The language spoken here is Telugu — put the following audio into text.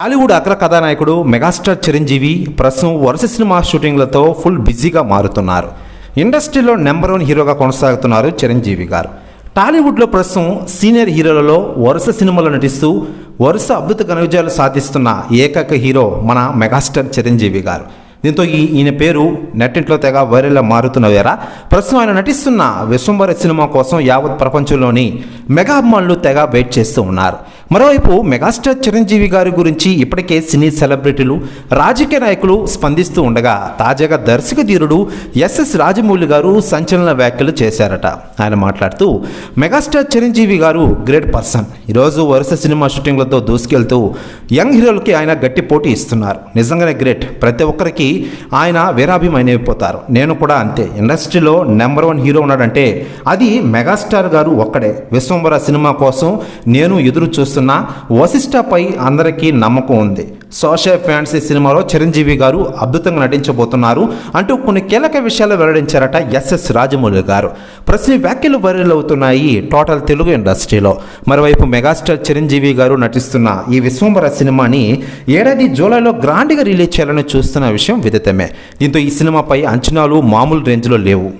టాలీవుడ్ అగ్ర కథానాయకుడు మెగాస్టార్ చిరంజీవి ప్రస్తుతం వరుస సినిమా షూటింగ్లతో ఫుల్ బిజీగా మారుతున్నారు. ఇండస్ట్రీలో నెంబర్ వన్ హీరోగా కొనసాగుతున్నారు చిరంజీవి గారు. టాలీవుడ్లో ప్రస్తుతం సీనియర్ హీరోలలో వరుస సినిమాలు నటిస్తూ వరుస అద్భుత ఘనవిజయాలు సాధిస్తున్న ఏకైక హీరో మన మెగాస్టార్ చిరంజీవి గారు. దీంతో ఈ ఈయన పేరు నెట్టింట్లో తెగ వైరల్గా మారుతున్న వేరా ప్రస్తుతం ఆయన నటిస్తున్న విశ్వంబర సినిమా కోసం యావత్ ప్రపంచంలోని మెగా అభిమానులు తెగ వెయిట్ చేస్తూ ఉన్నారు. మరోవైపు మెగాస్టార్ చిరంజీవి గారి గురించి ఇప్పటికే సినీ సెలబ్రిటీలు రాజకీయ నాయకులు స్పందిస్తూ ఉండగా తాజాగా దర్శక ధీరుడు ఎస్ఎస్ రాజమౌళి గారు సంచలన వ్యాఖ్యలు చేశారట. ఆయన మాట్లాడుతూ మెగాస్టార్ చిరంజీవి గారు గ్రేట్ పర్సన్. ఈరోజు వరుస సినిమా షూటింగ్లతో దూసుకెళ్తూ యంగ్ హీరోలకి ఆయన గట్టి పోటీ ఇస్తున్నారు. నిజంగానే గ్రేట్. ప్రతి ఒక్కరికి ఆయన వీరాభిమైనైపోతారు. నేను కూడా అంతే. ఇండస్ట్రీలో నెంబర్ వన్ హీరో ఉన్నాడంటే అది మెగాస్టార్ గారు ఒక్కడే. విశ్వంబర సినిమా కోసం నేను ఎదురు చూస్తున్న వశిష్ఠపై అందరికీ నమ్మకం ఉంది. సోషల్ ఫ్యాన్సీ సినిమాలో చిరంజీవి గారు అద్భుతంగా నటించబోతున్నారు అంటూ కొన్ని కీలక విషయాలు వెల్లడించారట ఎస్ఎస్ రాజమౌళి గారు. ప్రశ్న వ్యాఖ్యలు వైరల్ అవుతున్నాయి టోటల్ తెలుగు ఇండస్ట్రీలో. మరోవైపు మెగాస్టార్ చిరంజీవి గారు నటిస్తున్న ఈ విశ్వంబర సినిమాని ఏడాది జూలైలో గ్రాండ్గా రిలీజ్ చేయాలని చూస్తున్న విషయం విదితమే. దీంతో ఈ సినిమాపై అంచనాలు మామూలు రేంజ్లో లేవు.